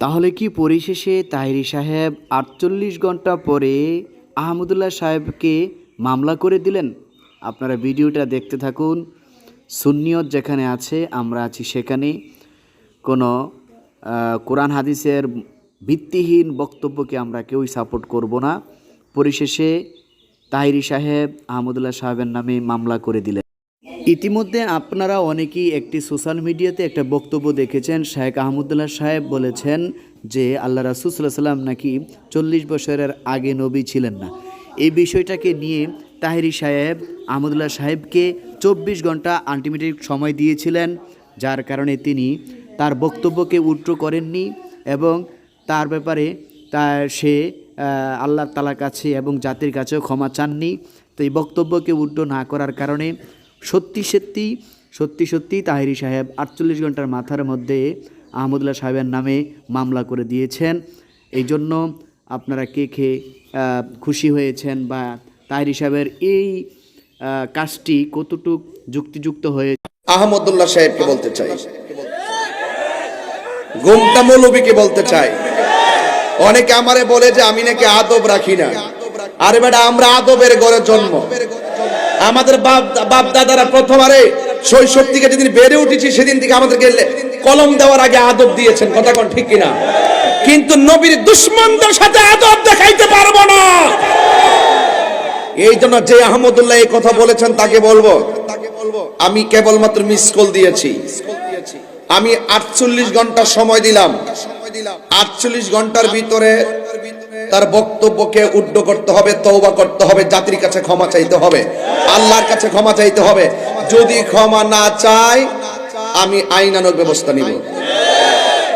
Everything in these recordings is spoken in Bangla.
তাহলে কি পরিশেষে তাহিরি সাহেব আটচল্লিশ ঘণ্টা পরে আহমদুল্লাহ সাহেবকে মামলা করে দিলেন? আপনারা ভিডিওটা দেখতে থাকুন। সুন্নিয়ত যেখানে আছে, আমরা আছি সেখানে। কোনো কোরআন হাদিসের ভিত্তিহীন বক্তব্যকে আমরা কেউই সাপোর্ট করব না। পরিশেষে তাহিরি সাহেব আহমদুল্লাহ সাহেবের নামে মামলা করে দিলেন। ইতিমধ্যে আপনারা অনেকেই একটি সোশ্যাল মিডিয়াতে একটা বক্তব্য দেখেছেন। শেখ আহমদুল্লাহ সাহেব বলেছেন যে, আল্লাহ রাসুসাল্লাহ সাল্লাম নাকি চল্লিশ বছরের আগে নবী ছিলেন না। এই বিষয়টাকে নিয়ে তাহিরি সাহেব, আহমদুল্লাহ সাহেবকে চব্বিশ ঘণ্টা আলটিমেটিক সময় দিয়েছিলেন, যার কারণে তিনি তার বক্তব্যকে উল্টো করেননি এবং তার ব্যাপারে তা সে আল্লাহ তালার কাছে এবং জাতির কাছেও ক্ষমা চাননি। তো এই বক্তব্যকে উল্টো না করার কারণে সত্যি সত্যি সত্যি সত্যি তাহিরি সাহেব আটচল্লিশ ঘণ্টার মাথার মধ্যে আহমদুল্লাহ সাহেবের নামে মামলা করে দিয়েছেন। এই জন্য আপনারা কে কে খুশি হয়েছেন বা তাহিরি সাহেবের এই কাজটি কতটুক যুক্তিযুক্ত হয়ে আহমদুল্লাহ সাহেবকে বলতে চাই। গুমটা মৌলবীকে বলতে চাই। অনেকে আমারে বলে যে আমি নাকি আদব রাখি না। আরে বেটা, আমরা আদবের গড়ে জন্ম। আমাদের বাপ বাপ দাদারা প্রথমারে শৈশব থেকে যেদিন বেড়ে উঠেছি, সেদিন থেকে আমাদেরকে কলম দেওয়ার আগে আদব দিয়েছেন। কথা কোন ঠিক কিনা? কিন্তু নবীর দুশ্মনদের সাথে আদব দেখাইতে পারব না। এই জন্য যে আহমদুল্লাহ এই কথা বলেছেন, তাকে বলব, আমি কেবলমাত্র মিস কল দিয়েছি। আমি আটচল্লিশ ঘণ্টা সময় দিলাম। আটচল্লিশ ঘণ্টার ভিতরে তার বক্তব্যকে উড্ড করতে হবে, তওবা করতে হবে, জাতির কাছে ক্ষমা চাইতে হবে, আল্লাহর কাছে ক্ষমা চাইতে হবে। যদি ক্ষমা না চায়, আমি আইনানুক ব্যবস্থা নিব।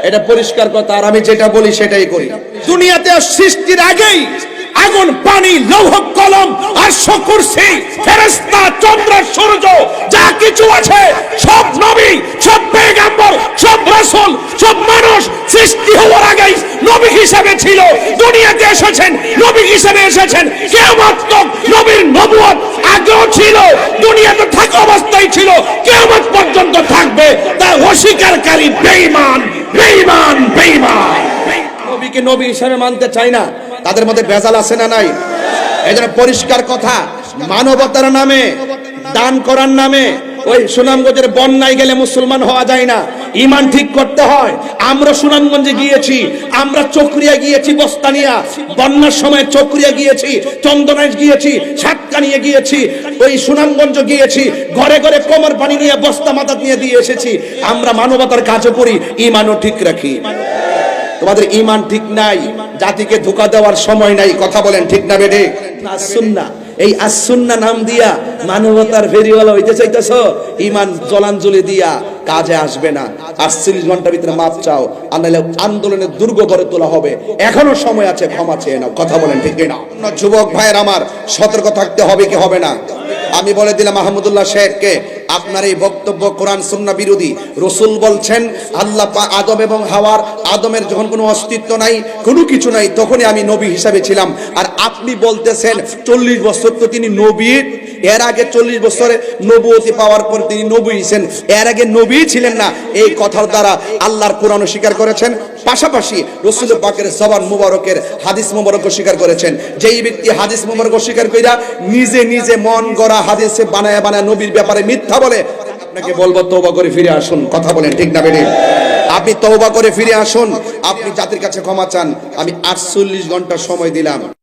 এটা পরিষ্কার কথা, আর আমি যেটা বলি সেটাই করি। দুনিয়াতে সৃষ্টির আগেই আগুন, পানি, লৌহ, কলম আর শকুরসি ফেরেশতা, চন্দ্র, সূর্য, যা কিছু আছে সৃষ্টি হওয়ার আগেই নবী হিসেবে ছিল। দুনিয়াতে এসেছেন, নবী হিসেবে এসেছেন। কিয়ামত তক নবীর নবুয়ত আগেও ছিল, দুনিয়াতে থাকা অবস্থায় ছিল, কিয়ামত পর্যন্ত থাকবে। তা অস্বীকারী বেঈমান বেঈমান বেঈমান। নবীকে নবী হিসেবে মানতে চাই না। তাদের মধ্যে ভেজাল আছে না নাই? এই জন্য পরিষ্কার কথা, মানবতার নামে, দান করার নামে ওই সুনামগঞ্জের বন্যায় গেলে মুসলমান হওয়া যায় না। ইমান ঠিক করতে হয়। আমরা সুনামগঞ্জে গিয়েছি, আমরা চক্রিয়া গিয়েছি, বস্তানিয়া। বন্যার সময় চক্রিয়া গিয়েছি, চন্দনাইশ গিয়েছি, সাতকানিয়ে গিয়েছি, ওই সুনামগঞ্জ গিয়েছি, ঘরে ঘরে কোমর পানি নিয়ে, বস্তা মাথা নিয়ে দিয়ে এসেছি। আমরা মানবতার কাজও করি ইমানও ঠিক রাখি। তোমাদের ইমান ঠিক নাই, জাতিকে ধোকা দেওয়ার সময় নাই, কথা বলেন ঠিক না বেডে আসুন্না এই আসুন্না নাম দিয়া মানবতার ফেরিওয়ালা হইতে চাইতেছ ইমান জলাঞ্জলি দিয়া কাজে আসবে না। আটচল্লিশ ঘণ্টার ভিতরে মাপ চাও আনাইলে আন্দোলনের দুর্গ গড়ে তোলা হবে। এখনও সময় আছে, ক্ষমা চেয়ে নাও। কথা বলেন ঠিক না যুবক ভাইয়ের আমার সতর্ক থাকতে হবে কি হবে না? আমি বলে দিলাম মাহমুদুল্লাহ শেখকে আপনার এই বক্তব্য কোরআন সুন্না বিরোধী। রসুল বলছেন, আল্লাহ আদম এবং হাওয়ার, আদমের যখন কোনো অস্তিত্ব নাই, কোনো কিছু নাই, তখনই আমি নবী হিসাবে ছিলাম। আর আপনি বলতেছেন, চল্লিশ বছর তো তিনি নবী এর আগে চল্লিশ বছরে নবুয়তি পাওয়ার পর তিনি নবী ছিলেন। এর আগে নবী ছিলেন না। এই কথার দ্বারা আল্লাহর কোরআন স্বীকার করেছেন। পাশাপাশি রসুল পাকের জবান মুবারকের হাদিস মুবারক স্বীকার করেছেন। যেই ব্যক্তি হাদিস মুবারক স্বীকার কইরা নিজে নিজে মন গড়া হাদিসে বানায় বানায় নবীর ব্যাপারে মিথ্যা বলে, আপনাকে বলব তওবা করে ফিরে আসুন। কথা বলেন ঠিক না বেরিয়ে আপনি তওবা করে ফিরে আসুন। আপনি জাতির কাছে ক্ষমা চান। আমি আটচল্লিশ ঘণ্টা সময় দিলাম।